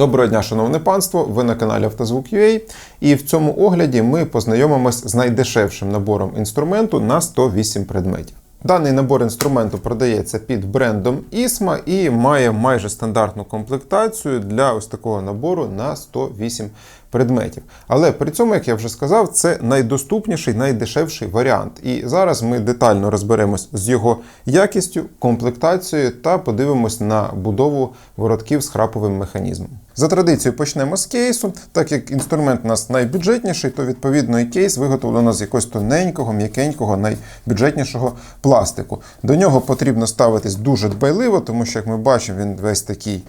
Доброго дня, шановне панство! Ви на каналі Автозвук.ua і в цьому огляді ми познайомимось з найдешевшим набором інструменту на 108 предметів. Даний набор інструменту продається під брендом ISMA і має майже стандартну комплектацію для ось такого набору на 108 предметів. Але при цьому, як я вже сказав, це найдоступніший, найдешевший варіант. І зараз ми детально розберемось з його якістю, комплектацією та подивимось на будову воротків з храповим механізмом. За традицією почнемо з кейсу. Так як інструмент у нас найбюджетніший, то відповідно і кейс виготовлено з якогось тоненького, м'якенького, найбюджетнішого пластику. До нього потрібно ставитись дуже дбайливо, тому що, як ми бачимо, він весь такий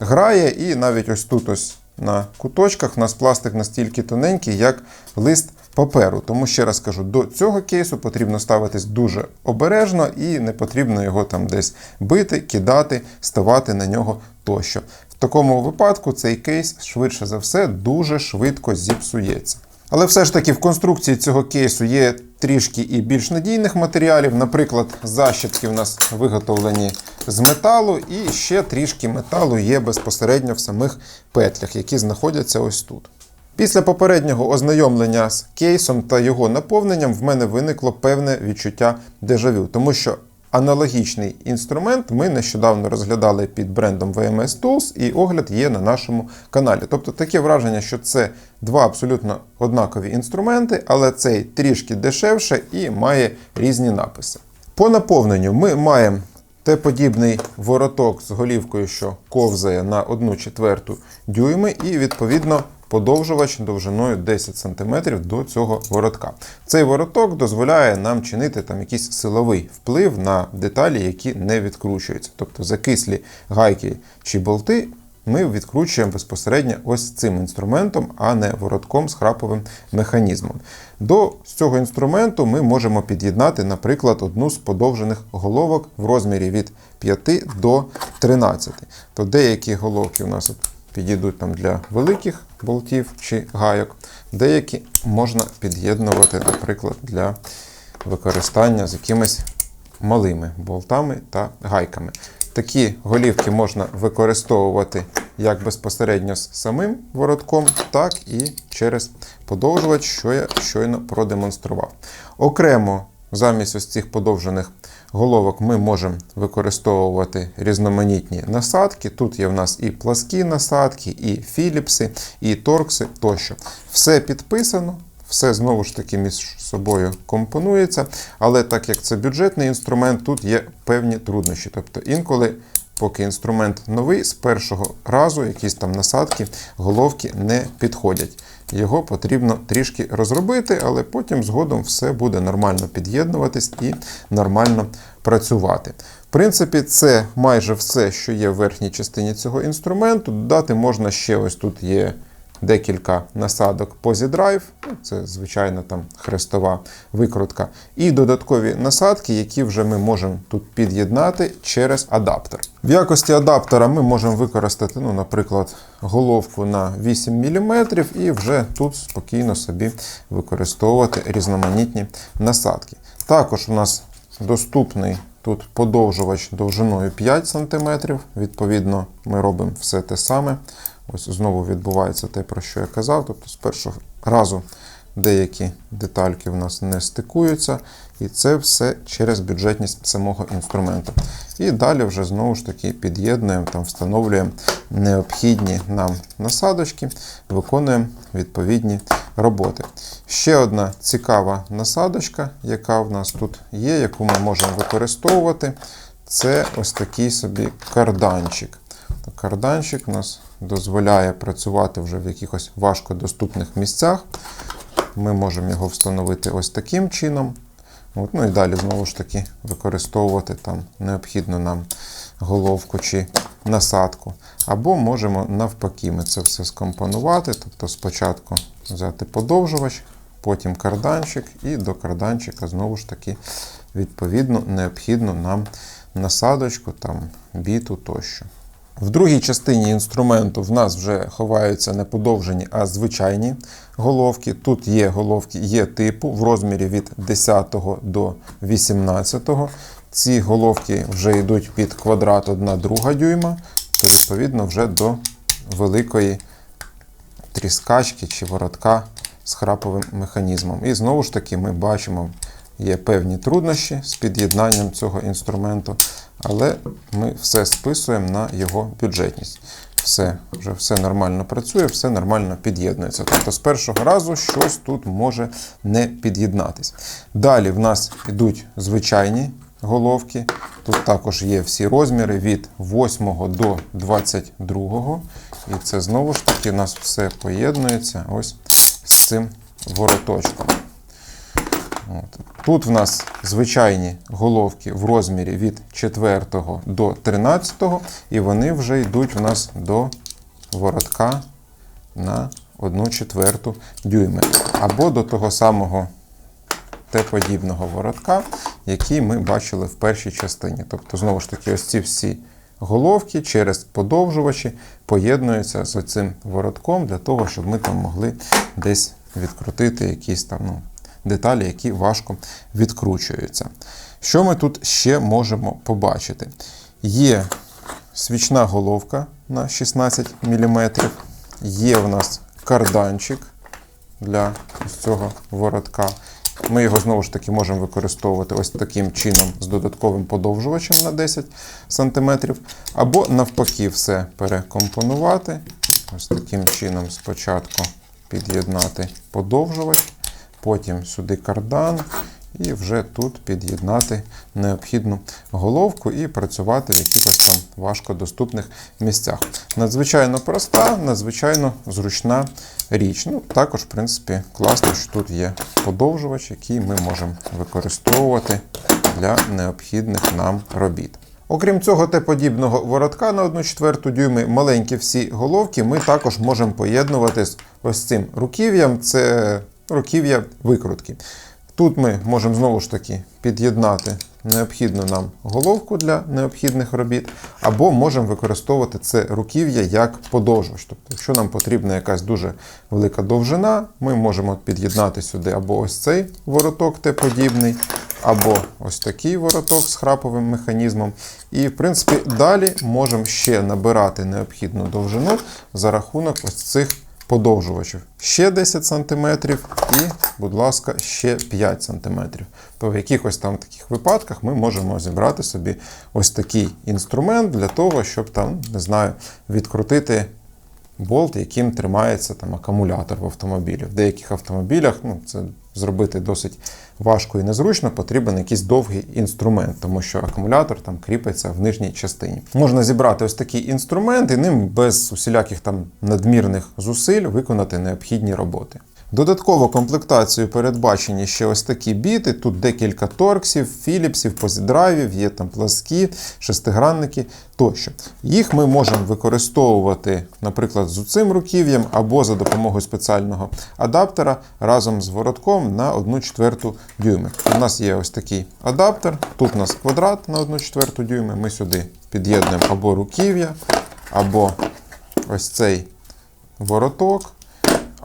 грає, і навіть ось тут ось на куточках у нас пластик настільки тоненький, як лист паперу. Тому ще раз кажу, до цього кейсу потрібно ставитись дуже обережно і не потрібно його там десь бити, кидати, ставати на нього тощо. В такому випадку цей кейс швидше за все дуже швидко зіпсується. Але все ж таки в конструкції цього кейсу є трішки і більш надійних матеріалів. Наприклад, защіпки в нас виготовлені з металу, і ще трішки металу є безпосередньо в самих петлях, які знаходяться ось тут. Після попереднього ознайомлення з кейсом та його наповненням в мене виникло певне відчуття дежавю, тому що аналогічний інструмент ми нещодавно розглядали під брендом VMS Tools, і огляд є на нашому каналі. Тобто таке враження, що це два абсолютно однакові інструменти, але цей трішки дешевше і має різні написи. По наповненню ми маємо Т-подібний вороток з голівкою, що ковзає на 1 четверту дюйми, і відповідно подовжувач довжиною 10 см до цього воротка. Цей вороток дозволяє нам чинити там якийсь силовий вплив на деталі, які не відкручуються. Тобто закислі гайки чи болти. Ми відкручуємо безпосередньо ось цим інструментом, а не воротком з храповим механізмом. До цього інструменту ми можемо під'єднати, наприклад, одну з подовжених головок в розмірі від 5 до 13. То деякі головки у нас підійдуть там для великих болтів чи гайок, деякі можна під'єднувати, наприклад, для використання з якимись малими болтами та гайками. Такі голівки можна використовувати як безпосередньо з самим воротком, так і через подовжувач, що я щойно продемонстрував. Окремо, замість ось цих подовжених головок ми можемо використовувати різноманітні насадки. Тут є в нас і пласкі насадки, і філіпси, і торкси тощо. Все підписано. Все знову ж таки між собою компонується, але так як це бюджетний інструмент, тут є певні труднощі. Тобто інколи, поки інструмент новий, з першого разу якісь там насадки, головки не підходять. Його потрібно трішки розробити, але потім згодом все буде нормально під'єднуватись і нормально працювати. В принципі, це майже все, що є в верхній частині цього інструменту. Додати можна ще ось тут є декілька насадок PosiDrive, ну, це звичайно там хрестова викрутка, і додаткові насадки, які вже ми можемо тут під'єднати через адаптер. В якості адаптера ми можемо використати, ну, наприклад, головку на 8 мм і вже тут спокійно собі використовувати різноманітні насадки. Також у нас доступний тут подовжувач довжиною 5 см. Відповідно, ми робимо все те саме. Ось знову відбувається те, про що я казав. Тобто, з першого разу деякі детальки в нас не стикуються, і це все через бюджетність самого інструменту. І далі вже знову ж таки під'єднуємо, там встановлюємо необхідні нам насадочки, виконуємо відповідні роботи. Ще одна цікава насадочка, яка в нас тут є, яку ми можемо використовувати, це ось такий собі карданчик. Карданчик у нас дозволяє працювати вже в якихось важкодоступних місцях. Ми можемо його встановити ось таким чином. От, Ну і далі, знову ж таки, використовувати там необхідну нам головку чи насадку. Або можемо навпаки ми це все скомпонувати. Тобто спочатку взяти подовжувач, потім карданчик, і до карданчика знову ж таки відповідно необхідну нам насадочку, там, біту тощо. В другій частині інструменту в нас вже ховаються не подовжені, а звичайні головки. Тут є головки є типу в розмірі від 10 до 18. Ці головки вже йдуть під квадрат 1 друга дюйма, то відповідно вже до великої тріскачки чи воротка з храповим механізмом. І знову ж таки ми бачимо, є певні труднощі з під'єднанням цього інструменту, але ми все списуємо на його бюджетність. Все, вже все нормально працює, все нормально під'єднується. Тобто з першого разу щось тут може не під'єднатись. Далі в нас йдуть звичайні головки. Тут також є всі розміри від 8 до 22. І це знову ж таки у нас все поєднується ось з цим вороточком. От. Тут в нас звичайні головки в розмірі від 4 до 13, і вони вже йдуть в нас до воротка на 1 четверту дюйми. Або до того самого Т-подібного воротка, який ми бачили в першій частині. Тобто, знову ж таки, ось ці всі головки через подовжувачі поєднуються з цим воротком для того, щоб ми там могли десь відкрутити якісь там ну, деталі, які важко відкручуються. Що ми тут ще можемо побачити? Є свічна головка на 16 мм, є в нас карданчик для цього воротка. Ми його знову ж таки можемо використовувати ось таким чином з додатковим подовжувачем на 10 см, або навпаки, все перекомпонувати. Ось таким чином спочатку під'єднати подовжувач, потім сюди кардан, і вже тут під'єднати необхідну головку і працювати в якихось там важкодоступних місцях. Надзвичайно проста, надзвичайно зручна річ. Ну, Також, в принципі, класно, що тут є подовжувач, який ми можемо використовувати для необхідних нам робіт. Окрім цього Т-подібного воротка на 1 четверту дюйми, маленькі всі головки ми також можемо поєднувати з ось цим руків'ям. Це руків'я викрутки. Тут ми можемо знову ж таки під'єднати необхідну нам головку для необхідних робіт, або можемо використовувати це руків'я як подовжувач. Тобто, якщо нам потрібна якась дуже велика довжина, ми можемо під'єднати сюди або ось цей вороток Т-подібний, або ось такий вороток з храповим механізмом. І, в принципі, далі можемо ще набирати необхідну довжину за рахунок ось цих подовжувачів. Ще 10 см і, будь ласка, ще 5 см. То в якихось там таких випадках ми можемо зібрати собі ось такий інструмент для того, щоб там, не знаю, відкрутити болт, яким тримається там акумулятор в автомобілі. В деяких автомобілях ну, це зробити досить важко і незручно, потрібен якийсь довгий інструмент, тому що акумулятор там кріпиться в нижній частині. Можна зібрати ось такий інструмент і ним без усіляких там надмірних зусиль виконати необхідні роботи. Додатково комплектацію передбачені ще ось такі біти. Тут декілька торксів, філіпсів, позідрайвів, є там пласкі, шестигранники тощо. Їх ми можемо використовувати, наприклад, з цим руків'ям або за допомогою спеціального адаптера разом з воротком на 1 четверту дюйми. У нас є ось такий адаптер. Тут у нас квадрат на 1 четверту дюйми. Ми сюди під'єднуємо або руків'я, або ось цей вороток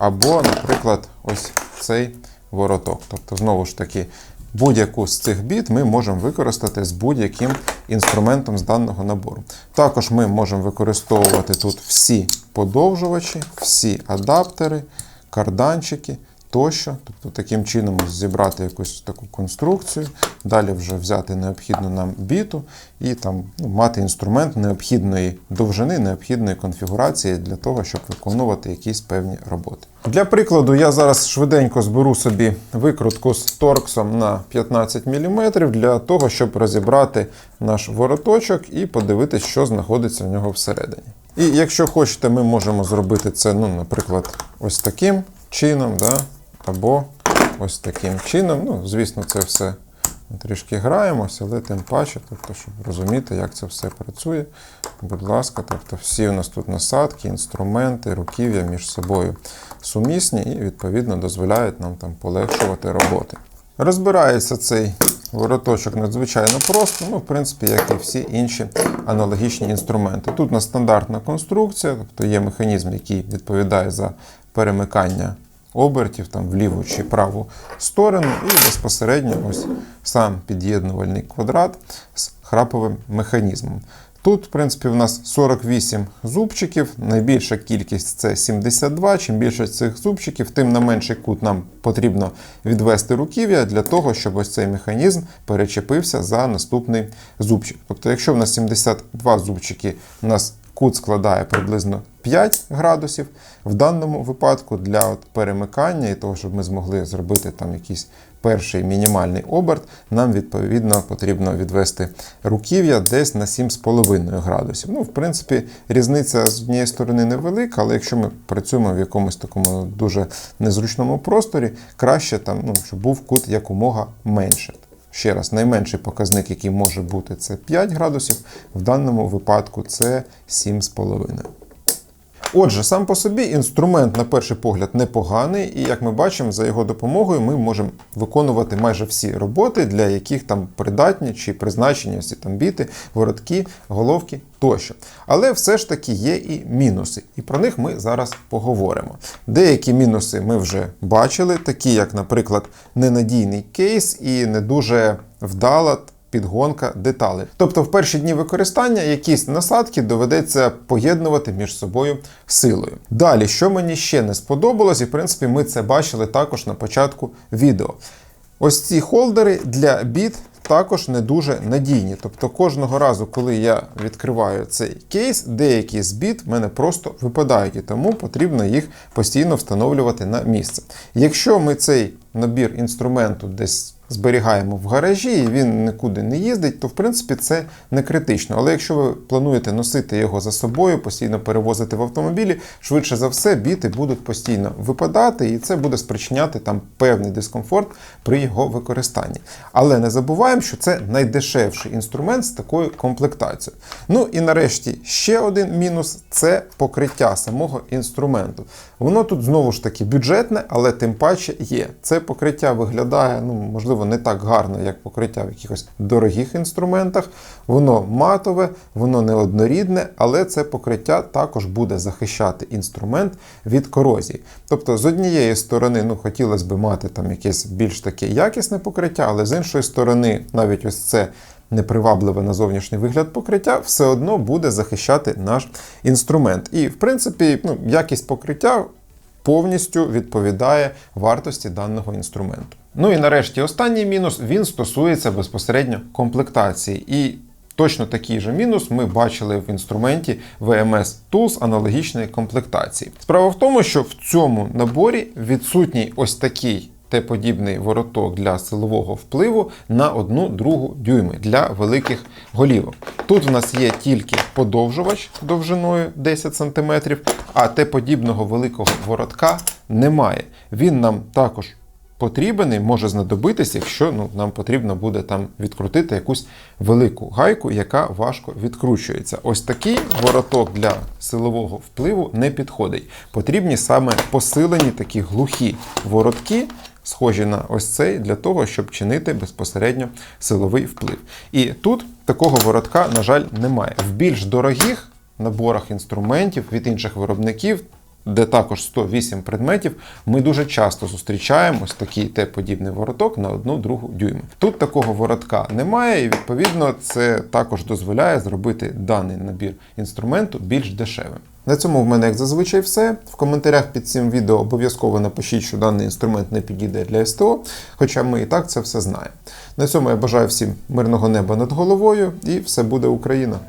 або, наприклад, ось цей вороток. Тобто, знову ж таки, будь-яку з цих біт ми можемо використати з будь-яким інструментом з даного набору. Також ми можемо використовувати тут всі подовжувачі, всі адаптери, карданчики тощо. Тобто таким чином зібрати якусь таку конструкцію, далі вже взяти необхідну нам біту і там ну, мати інструмент необхідної довжини, необхідної конфігурації для того, щоб виконувати якісь певні роботи. Для прикладу, я зараз швиденько зберу собі викрутку з торксом на 15 мм для того, щоб розібрати наш вороточок і подивитися, що знаходиться в нього всередині. І якщо хочете, ми можемо зробити це, ну, наприклад, ось таким чином. Да? Або ось таким чином. Ну, Звісно, це все трішки граємося, але тим паче, тобто, щоб розуміти, як це все працює. Будь ласка, тобто всі у нас тут насадки, інструменти, руків'я між собою сумісні і, відповідно, дозволяють нам там полегшувати роботи. Розбирається цей вороточок надзвичайно просто, ну, в принципі, як і всі інші аналогічні інструменти. Тут у нас стандартна конструкція, тобто є механізм, який відповідає за перемикання обертів там в ліву чи праву сторону, і безпосередньо ось сам під'єднувальний квадрат з храповим механізмом. Тут, в принципі, в нас 48 зубчиків. Найбільша кількість це 72. Чим більше цих зубчиків, тим на менший кут нам потрібно відвести руків'я для того, щоб ось цей механізм перечепився за наступний зубчик. Тобто, якщо в нас 72 зубчики, у нас кут складає приблизно 5 градусів. В даному випадку для от перемикання і того, щоб ми змогли зробити там якийсь перший мінімальний оберт, нам відповідно потрібно відвести руків'я десь на 7,5 градусів. Ну, в принципі, різниця з однієї сторони невелика, але якщо ми працюємо в якомусь такому дуже незручному просторі, краще там, ну, щоб був кут якомога менше. Ще раз, найменший показник, який може бути, це 5 градусів. В даному випадку це 7,5. Отже, сам по собі інструмент, на перший погляд, непоганий, і як ми бачимо, за його допомогою ми можемо виконувати майже всі роботи, для яких там придатні чи призначені всі там біти, воротки, головки тощо. Але все ж таки є і мінуси, і про них ми зараз поговоримо. Деякі мінуси ми вже бачили, такі як, наприклад, ненадійний кейс і не дуже вдала підгонка деталей. Тобто в перші дні використання якісь насадки доведеться поєднувати між собою силою. Далі, що мені ще не сподобалось, і в принципі ми це бачили також на початку відео. Ось ці холдери для біт також не дуже надійні. Тобто кожного разу, коли я відкриваю цей кейс, деякі з біт в мене просто випадають, і тому потрібно їх постійно встановлювати на місце. Якщо ми цей набір інструменту десь зберігаємо в гаражі і він нікуди не їздить, то в принципі це не критично. Але якщо ви плануєте носити його за собою, постійно перевозити в автомобілі, швидше за все, біти будуть постійно випадати, і це буде спричиняти там певний дискомфорт при його використанні. Але не забуваємо, що це найдешевший інструмент з такою комплектацією. Ну і нарешті ще один мінус це покриття самого інструменту. Воно тут знову ж таки бюджетне, але тим паче є. Це покриття виглядає, ну можливо, не так гарно, як покриття в якихось дорогих інструментах. Воно матове, воно неоднорідне, але це покриття також буде захищати інструмент від корозії. Тобто, з однієї сторони, ну хотілося б мати там якесь більш таке якісне покриття, але з іншої сторони, навіть ось це. Непривабливе на зовнішній вигляд покриття все одно буде захищати наш інструмент. І, в принципі, ну, якість покриття повністю відповідає вартості даного інструменту. Ну і нарешті останній мінус він стосується безпосередньо комплектації. І точно такий же мінус ми бачили в інструменті VMS Tools аналогічної комплектації. Справа в тому, що в цьому наборі відсутній ось такий. Т-подібний вороток для силового впливу на одну другу дюйми для великих голівок. Тут в нас є тільки подовжувач довжиною 10 см, а Т-подібного великого воротка немає. Він нам також потрібен і може знадобитись, якщо ну, нам потрібно буде там відкрутити якусь велику гайку, яка важко відкручується. Ось такий вороток для силового впливу не підходить. Потрібні саме посилені такі глухі воротки. Схожі на ось цей для того, щоб чинити безпосередньо силовий вплив. І тут такого воротка, на жаль, немає. В більш дорогих наборах інструментів від інших виробників де також 108 предметів, ми дуже часто зустрічаємо ось такий Т-подібний вороток на одну другу дюйму. Тут такого воротка немає, і відповідно це також дозволяє зробити даний набір інструменту більш дешевим. На цьому в мене, як зазвичай, все. В коментарях під цим відео обов'язково напишіть, що даний інструмент не підійде для СТО, хоча ми і так це все знаємо. На цьому я бажаю всім мирного неба над головою і все буде Україна!